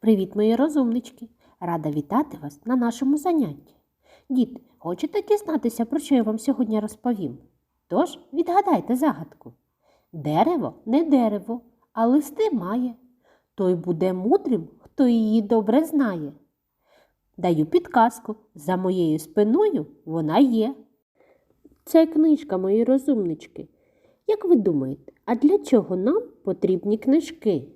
Привіт, мої розумнички! Рада вітати вас на нашому занятті. Діти, хочете дізнатися, про що я вам сьогодні розповім? Тож відгадайте загадку. Дерево не дерево, а листи має. Той буде мудрим, хто її добре знає. Даю підказку, за моєю спиною вона є. Це книжка, мої розумнички. Як ви думаєте, а для чого нам потрібні книжки?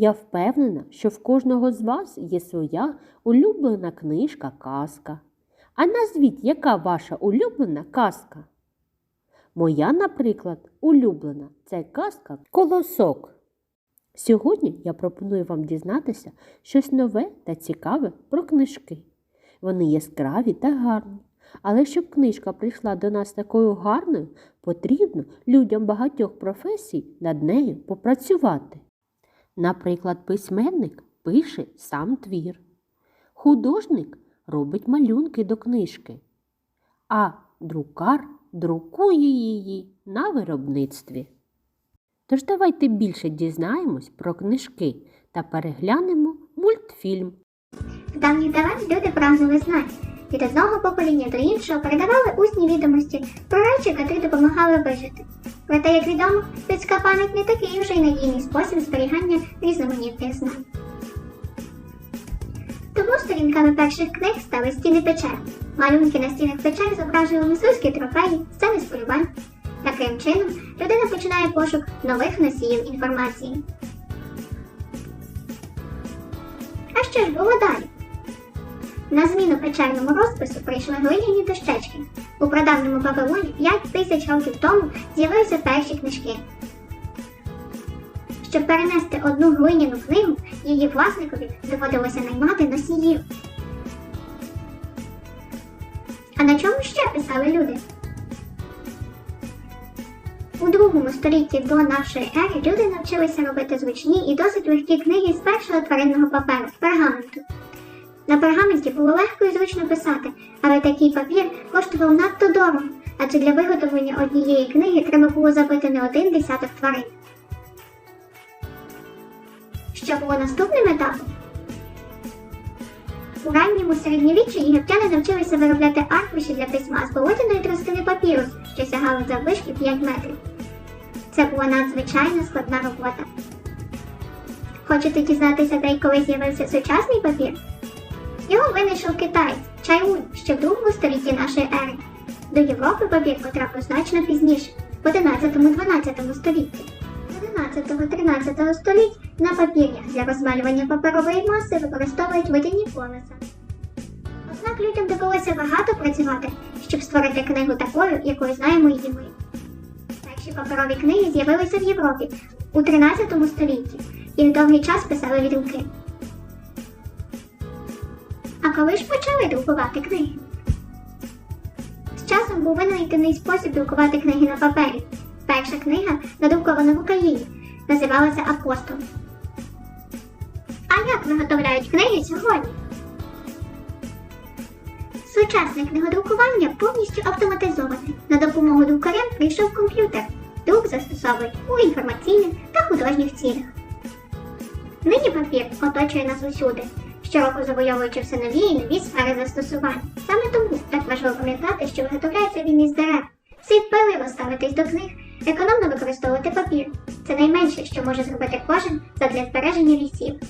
Я впевнена, що в кожного з вас є своя улюблена книжка казка. А назвіть, яка ваша улюблена казка? Моя, наприклад, улюблена це казка Колосок. Сьогодні я пропоную вам дізнатися щось нове та цікаве про книжки. Вони яскраві та гарні. Але щоб книжка прийшла до нас такою гарною, потрібно людям багатьох професій над нею попрацювати. Наприклад, письменник пише сам твір, художник робить малюнки до книжки, а друкар друкує її на виробництві. Тож давайте більше дізнаємось про книжки та переглянемо мультфільм. З давніх люди прагнули знань. Від одного покоління до іншого передавали усні відомості про речі, котрі допомагали вижити. Проте, як відомо, людська пам'ять не такий вже й надійний спосіб зберігання різноманітних знань. Тому сторінками перших книг стали стіни печер. Малюнки на стінах печер зображували мисливські трофеї, сцени з. Таким чином, людина починає пошук нових носіїв інформації. А що ж було далі? На зміну печерному розпису прийшли глиняні дощечки. У прадавньому Вавилоні 5 тисяч років тому з'явилися перші книжки. Щоб перенести одну глиняну книгу, її власникові доводилося наймати носіїв. А на чому ще писали люди? У другому столітті до нашої ери люди навчилися робити зручні і досить легкі книги з першого тваринного паперу пергаменту. На пергаменті було легко і зручно писати, але такий папір коштував надто дорого, адже для виготовлення однієї книги треба було забити не один десяток тварин. Що було наступним етапом? У ранньому середньовіччі єгиптяни навчилися виробляти аркуші для письма з болотяної тростини папірус, що сягали заввишки 5 метрів. Це була надзвичайно складна робота. Хочете дізнатися, де й коли з'явився сучасний папір? Його винайшов китаєць Чайун ще в другому столітті нашої ери. До Європи папір потрапив значно пізніше, в 11-12 столітті. З 11-13 століть на папір'ях для розмалювання паперової маси використовують водяні колеса. Однак людям довелося багато працювати, щоб створити книгу такою, якою знаємо її ми. Перші паперові книги з'явилися в Європі у 13 столітті і в довгий час писали від руки. Коли ж почали друкувати книги? З часом був винайдений спосіб друкувати книги на папері. Перша книга, надрукована в Україні, називалася Апостол. А як виготовляють книги сьогодні? Сучасне книгодрукування повністю автоматизоване. На допомогу друкарям прийшов комп'ютер. Друк застосовують у інформаційних та художніх цілях. Нині папір оточує нас усюди, щороку завойовуючи все нові і нові сфери застосувань. Саме тому так важливо пам'ятати, що виготовляється він із дерев. Слід пиливо ставитись до книг, економно використовувати папір. Це найменше, що може зробити кожен задля збереження лісів.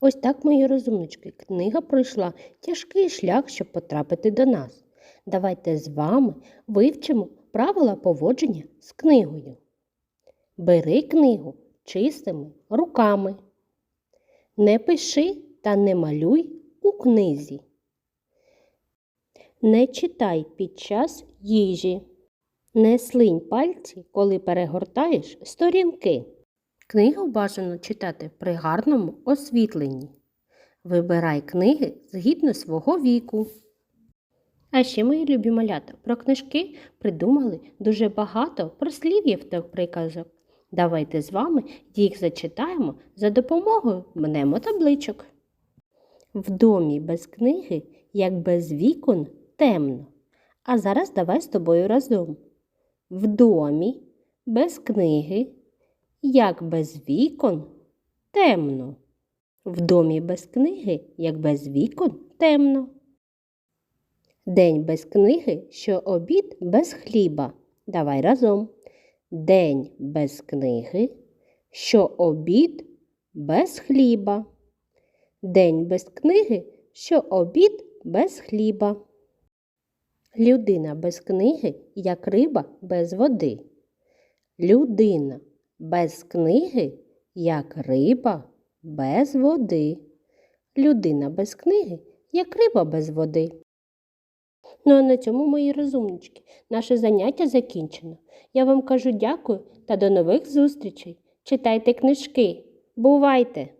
Ось так, мої розумнички, книга пройшла тяжкий шлях, щоб потрапити до нас. Давайте з вами вивчимо правила поводження з книгою. Бери книгу чистими руками. Не пиши та не малюй у книзі. Не читай під час їжі. Не слинь пальці, коли перегортаєш сторінки. Книгу бажано читати при гарному освітленні. Вибирай книги згідно свого віку. А ще, мої любі малята, про книжки придумали дуже багато прослів'їв та приказок. Давайте з вами їх зачитаємо за допомогою мнемотабличок. В домі без книги, як без вікон, темно. А зараз давай з тобою разом. В домі без книги, як без вікон, темно. В домі без книги, як без вікон, темно. День без книги, що обід без хліба. Давай разом. День без книги, що обід без хліба. День без книги, що обід без хліба. Людина без книги, як риба без води. Людина без книги, як риба без води. Людина без книги, як риба без води. Ну а на цьому, мої розумнички, наше заняття закінчено. Я вам кажу дякую та до нових зустрічей. Читайте книжки. Бувайте!